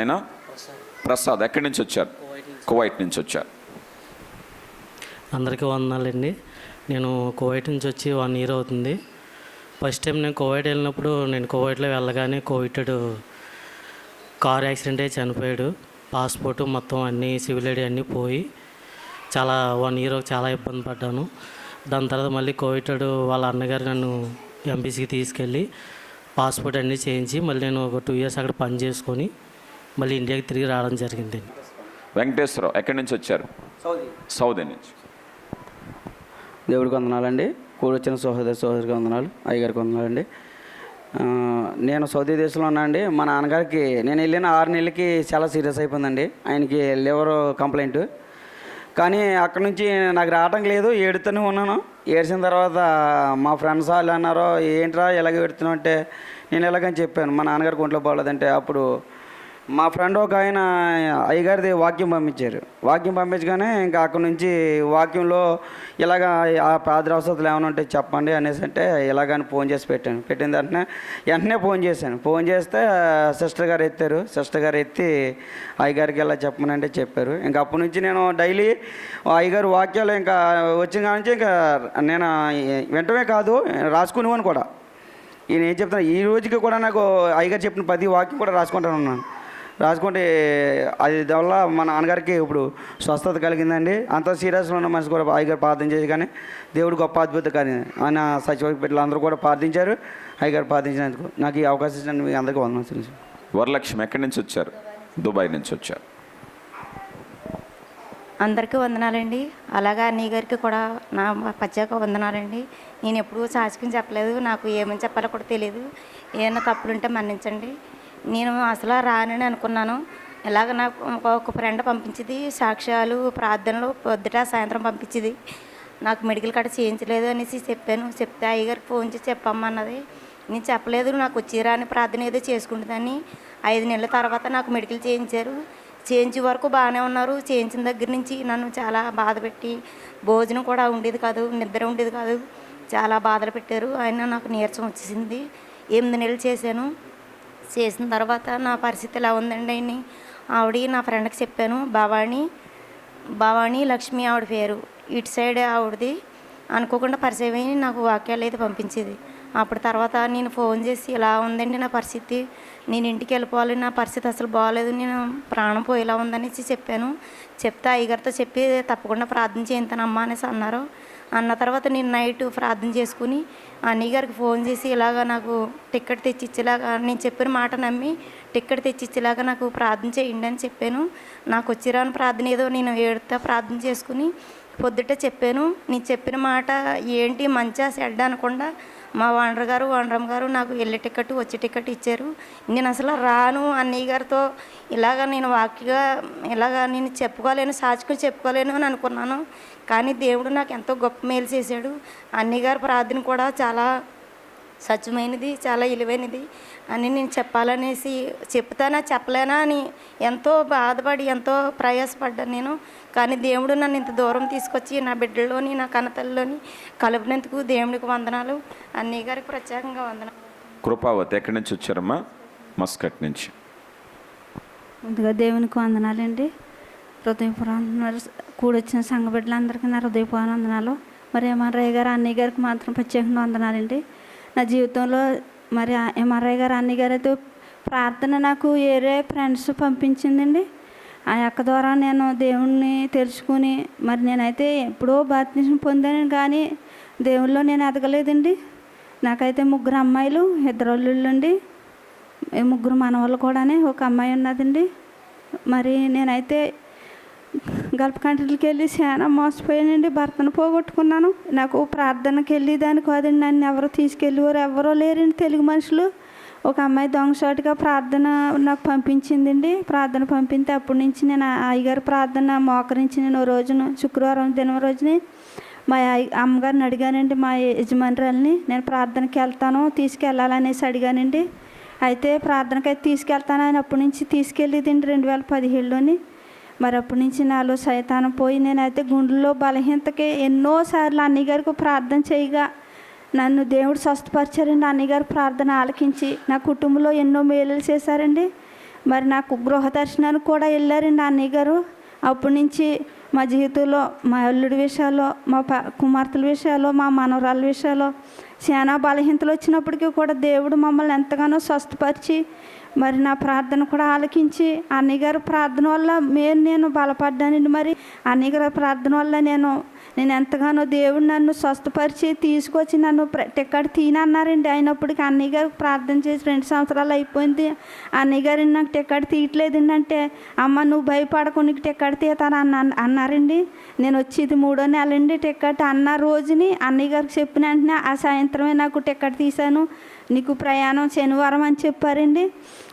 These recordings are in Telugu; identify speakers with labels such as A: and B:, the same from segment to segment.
A: నాయన ప్రసాద్. ఎక్కడి నుంచి వచ్చారు? కువైట్ నుంచి వచ్చారు.
B: అందరికీ వందనాలండి నేను కువైట్ నుంచి వచ్చి వన్ ఇయర్ అవుతుంది. ఫస్ట్ టైం నేను కువైట్ వెళ్ళినప్పుడు నేను కువైట్లో వెళ్ళగానే కోవిడ్ కార్ యాక్సిడెంట్ అయి చనిపోయాడు. పాస్పోర్ట్ మొత్తం అన్నీ సివిల్ ఐడి అన్నీ పోయి చాలా వన్ ఇయర్ చాలా ఇబ్బంది పడ్డాను. దాని తర్వాత మళ్ళీ కోవిడ్ వాళ్ళ అన్నగారు నన్ను ఎంపీసీకి తీసుకెళ్ళి పాస్పోర్ట్ అన్నీ చేయించి మళ్ళీ నేను ఒక టూ ఇయర్స్ అక్కడ పని చేసుకొని మళ్ళీ ఇండియాకి తిరిగి రావడం జరిగింది.
A: వెంకటేశ్వరరావు ఎక్కడి నుంచి వచ్చారు? సౌదీ. నుంచి.
C: దేవుడికి వందనాలండి. కూడి వచ్చిన సహోదరి సహోదరికి వందనాలు. అయ్యగారికి వందనాలండి. నేను సౌదీ దేశంలో ఉన్నా అండి. మా నాన్నగారికి నేను వెళ్ళిన ఆరు నెలలకి చాలా సీరియస్ అయిపోయిందండి. ఆయనకి లివర్ కంప్లైంట్. కానీ అక్కడ నుంచి నాకు రావటం లేదు. ఏడుతూనే ఉన్నాను. ఏడ్చిన తర్వాత మా ఫ్రెండ్స్ వాళ్ళు అన్నారు ఏంట్రా ఇలాగ ఏడుతున్నావు? అంటే నేను ఎలాగని చెప్పాను. మా నాన్నగారికి ఒంట్లో బాగోలేదంటే అప్పుడు మా ఫ్రెండ్ ఒక ఆయన అయ్యగారిది వాక్యం పంపించారు. వాక్యం పంపించగానే ఇంకా అక్కడ నుంచి వాక్యంలో ఇలాగ ఆ ప్రార్థన అవసరాలు ఏమైనా ఉంటే చెప్పండి అనేసి అంటే ఇలాగని ఫోన్ చేసి పెట్టాను. పెట్టిన వెంటనే వెంటనే ఫోన్ చేశాను. ఫోన్ చేస్తే సిస్టర్ గారు ఎత్తారు. సిస్టర్ గారు ఎత్తి అయ్యగారికి ఇలా చెప్పమనంటే చెప్పారు. ఇంకా అప్పటి నుంచి నేను డైలీ అయ్యగారు వాక్యాలు ఇంకా వచ్చిన కాడ నుంచి ఇంకా నేను వెంటనే కాదు రాసుకునేవాను కూడా. ఈయన ఏం చెప్తున్నా ఈ రోజుకి కూడా నాకు అయ్యగారు చెప్పిన ప్రతి వాక్యం కూడా రాసుకుంటాను ఉన్నాను రాసుకుంటే అది వల్ల మా నాన్నగారికి ఇప్పుడు స్వస్థత కలిగిందండి. అంత సీరియస్లో ఉన్న మనిషి కూడా అయ్యగారు ప్రార్థన చేసి కానీ దేవుడు గొప్ప అద్భుతం కానీ ఆయన సచివ బిడ్డలు అందరూ కూడా ప్రార్థించారు. అయ్యగారు ప్రార్థించినందుకు నాకు ఈ అవకాశం ఇచ్చినందుకు మీ అందరికీ వందనాలు.
A: వరలక్ష్మి ఎక్కడి నుంచి వచ్చారు? దుబాయ్ నుంచి వచ్చారు.
D: అందరికీ వందనాలండి. అలాగా అన్నయ్య గారికి కూడా నా ప్రత్యేక వందనాలండి. నేను ఎప్పుడూ సాక్షికం చెప్పలేదు నాకు ఏమని చెప్పాలో కూడా తెలియదు. ఏమైనా తప్పులుంటే మన్నించండి. నేను అసలు రానని అనుకున్నాను. ఇలాగ నాకు ఒక- ఫ్రెండ్ పంపించింది. సాక్ష్యాలు ప్రార్థనలు పొద్దుట సాయంత్రం పంపించింది. నాకు మెడికల్ కార్డు చేయించలేదు అనేసి చెప్పాను. చెప్తే అయ్యగారికి ఫోన్ చేసి చెప్పమ్మన్నది. నేను చెప్పలేదు. నాకు వచ్చిరా అని ప్రార్థన ఏదో చేసుకుంటుందని. ఐదు నెలల తర్వాత నాకు మెడికల్ చేయించారు. చేయించే వరకు బాగానే ఉన్నారు. చేయించిన దగ్గర నుంచి నన్ను చాలా బాధ పెట్టి భోజనం కూడా ఉండేది కాదు నిద్ర ఉండేది కాదు. చాలా బాధలు పెట్టారు. అయినా నాకు నీరసం వచ్చేసింది. ఎనిమిది నెలలు చేశాను. చేసిన తర్వాత నా పరిస్థితి ఎలా ఉందండి అని ఆవిడ నా ఫ్రెండ్కి చెప్పాను భవాని భవాని లక్ష్మి ఆవిడ పేరు. ఇటు సైడ్ ఆవిడది అనుకోకుండా పరిచయం అయ్యి నాకు వాక్యాలు అయితే పంపించేది. అప్పుడు తర్వాత నేను ఫోన్ చేసి ఇలా ఉందండి నా పరిస్థితి? నేను ఇంటికి వెళ్ళిపోవాలి నా పరిస్థితి అసలు బాగాలేదు నేను ప్రాణం పోయేలా ఉందనేసి చెప్పాను. చెప్తే అయ్యగారితో చెప్పి తప్పకుండా ప్రార్థన చేయింతానమ్మా అనేసి అన్నారు. అన్న తర్వాత నేను నైట్ ప్రార్థన చేసుకుని అన్నయ్య గారికి ఫోన్ చేసి ఇలాగ నాకు టిక్కెట్ తెచ్చిచ్చేలాగా నేను చెప్పిన మాట నమ్మి టికెట్ తెచ్చిచ్చేలాగా నాకు ప్రార్థన చేయండి అని చెప్పాను. నాకు వచ్చిరాని ప్రార్థన ఏదో నేను ఏడుతా ప్రార్థన చేసుకుని పొద్దుటే చెప్పాను. నేను చెప్పిన మాట ఏంటి? మంచిగా సెడ్డ అనకుండా మా ఓనర్ గారు ఓనరమ్మ గారు నాకు వెళ్ళే టికెట్ వచ్చే టికెట్ ఇచ్చారు. నేను అసలు రాను అన్నయ్య గారితో ఇలాగ నేను వాక్యగా ఇలాగ నేను చెప్పుకోలేను సాచుకుని చెప్పుకోలేను అని అనుకున్నాను. కానీ దేవుడు నాకు ఎంతో గొప్ప మేలు చేశాడు. అన్నయ్య గారి ప్రార్థన కూడా చాలా స్వచ్ఛమైనది చాలా విలువైనది అని నేను చెప్పాలనేసి చెప్తానా చెప్పలేనా అని ఎంతో బాధపడి ఎంతో ప్రయాసపడ్డాను నేను. కానీ దేవుడు నన్ను ఇంత దూరం తీసుకొచ్చి నా బిడ్డల్లోని నా కన్నతల్లోని కలుపునందుకు దేవునికి వందనాలు. అన్నయ్య గారికి ప్రత్యేకంగా వందనాలు.
A: కృపావతి ఎక్కడి నుంచి వచ్చారమ్మా? మస్కట్ నుంచి.
E: ముందుగా దేవునికి వందనాలండి. హృదయపూర్వక కూడొచ్చిన సంఘ బిడ్డలందరికీ నా హృదయపూర్వక వందనాలు. మరి ఎంఆర్ఐ గారు అన్నయ్య గారికి మాత్రం ప్రత్యేకంగా వందనాలండి. నా జీవితంలో మరి ఎంఆర్ఐ గారు అన్నయ్య గారు అయితే ప్రార్థన నాకు వేరే ఫ్రెండ్స్ పంపించిందండి. ఆ యొక్క ద్వారా నేను దేవుణ్ణి తెలుసుకుని మరి నేనైతే ఎప్పుడో బాప్తిజం పొందాను కానీ దేవుల్లో నేను ఎదగలేదండి. నాకైతే ముగ్గురు అమ్మాయిలు ఇద్దరు అల్లుళ్ళండి. ముగ్గురు మనవాళ్ళు కూడానే ఒక అమ్మాయి ఉన్నదండి. మరి నేనైతే గల్ఫ్ కంట్రీలకి వెళ్ళి చాలా మోసపోయానండి. భర్తను పోగొట్టుకున్నాను. నాకు ప్రార్థనకి వెళ్ళేదాన్ని కాదండి. నన్ను ఎవరు తీసుకెళ్ళేవారు ఎవరో లేరండి తెలుగు మనుషులు. ఒక అమ్మాయి దొంగసాటుగా ప్రార్థన నాకు పంపించిందండి. ప్రార్థన పంపితే అప్పటి నుంచి నేను అయ్యగారు అయ్యగారి ప్రార్థన మోకరించి నేను రోజున శుక్రవారం దినం రోజుని మా అయ్య- అమ్మగారిని అడిగానండి మా యజమానురాల్ని. నేను ప్రార్థనకి వెళ్తాను తీసుకెళ్ళాలనేసి అడిగానండి. అయితే ప్రార్థనకి అయితే తీసుకెళ్తాను అని అప్పటి నుంచి తీసుకెళ్ళేదండి రెండు వేల పదిహేడులోని. మరి అప్పటి నుంచి నాలో సైతానం పోయి నేనైతే గుండెల్లో బలహీనతకి ఎన్నోసార్లు అన్నయ్యగారికి ప్రార్థన చేయగా నన్ను దేవుడు స్వస్థపరిచారండి అన్నయ్యగారు ప్రార్థన ఆలకించి నా కుటుంబంలో ఎన్నో మేలులు చేశారండి. మరి నాకు గృహ దర్శనానికి కూడా వెళ్ళారండి అన్నయ్య గారు. అప్పటి నుంచి మా జీవితంలో మా అల్లుడి విషయాల్లో మా ప కుమార్తెల విషయాల్లో మా మనవరాల విషయాల్లో చాలా బలహీనతలు వచ్చినప్పటికీ కూడా దేవుడు మమ్మల్ని ఎంతగానో స్వస్థపరిచి మరి నా ప్రార్థన కూడా ఆలకించి అన్నయ్య గారి ప్రార్థన వల్ల మేము నేను బలపడ్డానండి. మరి అన్నయ్య గారి ప్రార్థన వల్ల నేను నేను ఎంతగానో దేవుడు నన్ను స్వస్థపరిచి తీసుకొచ్చి నన్ను ప్ర- తీనన్నారండి. అయినప్పటికీ అన్నయ్య గారికి ప్రార్థన చేసి రెండు సంవత్సరాలు అయిపోయింది. అన్నయ్య గారు నాకు టిక్కెట్ తీయట్లేదండి అంటే అమ్మ నువ్వు భయపడకు నీకు టికెట్ తీస్తాను అన్న అన్నారండి. నేను వచ్చేది మూడో నెలండి టికెట్ అన్న రోజుని అన్నయ్య గారికి చెప్పిన వెంటనే ఆ సాయంత్రమే నాకు టికెట్ తీశాను. నీకు ప్రయాణం శనివారం అని చెప్పారండి.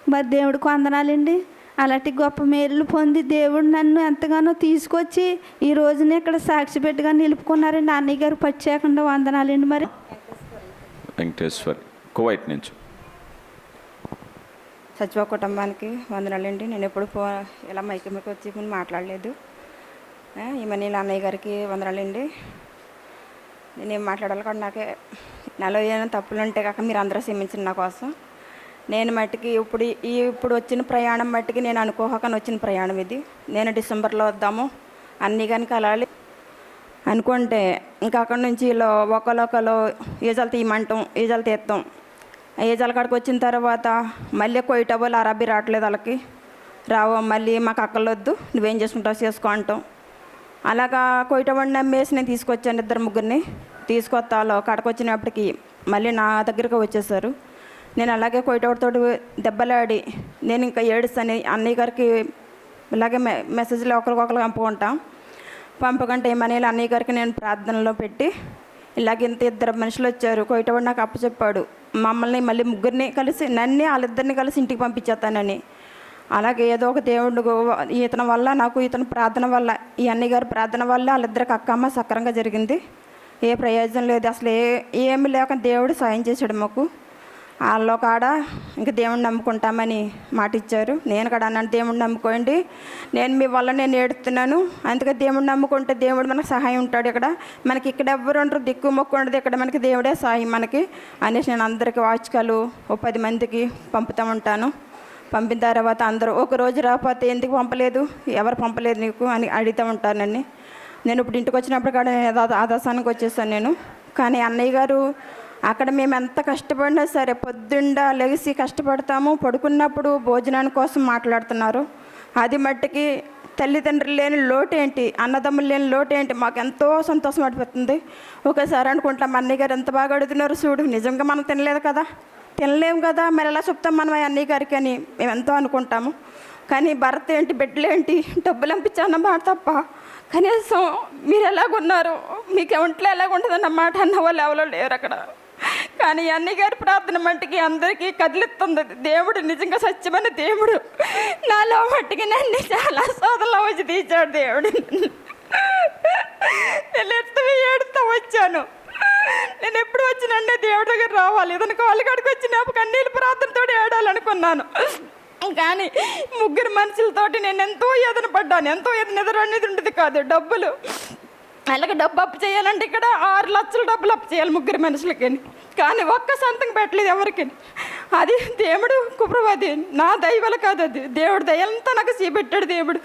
E: మరి దేవుడికి వందనాలండి. అలాంటి గొప్ప మేలు పొంది దేవుడు నన్ను ఎంతగానో తీసుకొచ్చి ఈ రోజున ఇక్కడ సాక్షి పెట్టిగా నిలుపుకున్నారండి అన్నయ్య గారు ప్రత్యేకంగా వందనాలండి మరి.
A: వెంకటేశ్వరి కువైట్ నుంచి.
F: సచివ కుటుంబానికి వందనాలండి నేను ఎప్పుడు ఫో ఇలా మైకి మీకు వచ్చి మాట్లాడలేదు. ఆ, ఈమె నీళ్ళ అన్నయ్య గారికి వందనాలండి నేనేం మాట్లాడాలి కూడా నాకే నాలో ఏమైనా తప్పులు ఉంటే కాక మీరు అందరూ క్షమించండి నా కోసం. నేను మట్టికి ఇప్పుడు ఈ ఇప్పుడు వచ్చిన ప్రయాణం మట్టికి నేను అనుకోకని వచ్చిన ప్రయాణం ఇది. నేను డిసెంబర్లో వద్దాము. అన్నీ కనుక కలాలి అనుకుంటే ఇంకా అక్కడి నుంచి ఇలా ఒకళ్ళొకళ్ళు ఈజలు తీయమంటాం ఈజలు తీస్తాం. ఈజల కాడికి వచ్చిన తర్వాత మళ్ళీ కొయ్యటబోలు అరబీ రావట్లేదు వాళ్ళకి. రావు మళ్ళీ మాకు అక్కర్లొద్దు నువ్వేం చేసుకుంటావు చేసుకో అంటాం. అలాగా కొయ్యటబడి నమ్మేసి నేను తీసుకొచ్చాను ఇద్దరు ముగ్గురిని. తీసుకొస్తాలో కాడకొచ్చినప్పటికీ మళ్ళీ నా దగ్గరికి వచ్చేసారు. నేను అలాగే కొయ్యటోడితో దెబ్బలాడి నేను ఇంకా ఏడుస్తాను. అన్నయ్య గారికి ఇలాగే మె మెసేజ్లు ఒకరికొకరు పంపుకుంటాం. పంపకంటే ఏమని అన్నయ్య గారికి నేను ప్రార్థనలో పెట్టి ఇలాగ ఇంత ఇద్దరు మనుషులు వచ్చారు. కొయ్యటవాడు నాకు అప్పచెప్పాడు మమ్మల్ని మళ్ళీ ముగ్గురిని కలిసి నన్ను వాళ్ళిద్దరిని కలిసి ఇంటికి పంపించేస్తానని. అలాగే ఏదో ఒక దేవుడు గో- ఇతని వల్ల నాకు ఇతని ప్రార్థన వల్ల ఈ అన్నయ్య గారి ప్రార్థన వల్ల వాళ్ళిద్దరికి అక్కమ్మ సక్రంగా జరిగింది. ఏ ప్రయోజనం లేదు. అసలు ఏ ఏమి లేక దేవుడు సాయం చేశాడు మాకు. వాళ్ళలో కాడ ఇంక దేవుణ్ణి నమ్ముకుంటామని మాట ఇచ్చారు నేను కూడా అన్నాను దేవుణ్ణి నమ్ముకోండి. నేను మీ వల్ల నేను ఏడుతున్నాను అందుకే దేవుణ్ణి నమ్ముకుంటే దేవుడు మనకు సహాయం ఉంటాడు ఇక్కడ. మనకి ఇక్కడ ఎవ్వరు ఉండరు దిక్కు మొక్కు ఉండదు. ఇక్కడ మనకి దేవుడే సహాయం మనకి అనేసి నేను అందరికీ వాచకాలు ఓ పది మందికి పంపుతూ ఉంటాను. పంపిన తర్వాత అందరూ ఒక రోజు రాకపోతే ఎందుకు పంపలేదు? ఎవరు పంపలేదు నీకు? అని అడుగుతూ ఉంటానని నేను ఇప్పుడు ఇంటికి వచ్చినప్పుడు కూడా నేను ఆదర్శానికి వచ్చేసాను నేను. కానీ అన్నయ్య గారు అక్కడ మేము ఎంత కష్టపడినా సరే పొద్దుండ లెగిసి కష్టపడతాము. పడుకున్నప్పుడు భోజనాని కోసం మాట్లాడుతున్నారు. అది మట్టికి తల్లిదండ్రులు లేని లోటు ఏంటి అన్నదమ్ములు లేని లోటేంటి? మాకు ఎంతో సంతోషం అనిపిస్తుంది. ఒకసారి అనుకుంటాం మా అన్నయ్య గారు ఎంత బాగా అడుగుతున్నారు చూడు నిజంగా మనం తినలేదు కదా? తినలేము కదా? మరి ఎలా చెప్తాం మనం అన్నయ్య గారికి అని? మేము ఎంతో అనుకుంటాము. కానీ భర్త ఏంటి బిడ్డలేంటి డబ్బులు పంపించాన్న మాట తప్ప కనీసం మీరు ఎలాగున్నారు? మీకు ఒంట్లో ఎలాగుంటుందన్న మాట అన్న వాళ్ళు ఎవరో లేరు అక్కడ. కానీ అన్ని గారి ప్రార్థన మట్టికి అందరికీ కదిలిస్తుంది. దేవుడు నిజంగా సత్యమైన దేవుడు. నాలో మట్టికి నన్ను చాలా సోదరులో వచ్చి తీర్చాడు దేవుడు. నేను ఎత్తు వచ్చాను. నేను ఎప్పుడు వచ్చినంటే దేవుడి దగ్గర రావాలి. ఏదైనా కాళ్ళు కాడికి వచ్చినప్పుడు కన్నీళ్ళు ప్రార్థనతో ఏడాలనుకున్నాను. కానీ ముగ్గురు మనుషులతోటి నేను ఎంతో ఎదన పడ్డాను. ఎంతో ఎదన ఎదురు అనేది ఉండేది కాదు. డబ్బులు అలాగే డబ్బు అప్పు చేయాలంటే ఇక్కడ ఆరు లక్షల డబ్బులు అప్పు చేయాలి ముగ్గురు మనుషులకి కానీ ఒక్క సంతం పెట్టలేదు ఎవరికి అది దేవుడు కుప్రవాది నా దయవల కాదు అది. దేవుడు దయంతా నాకు చేపెట్టాడు దేవుడు.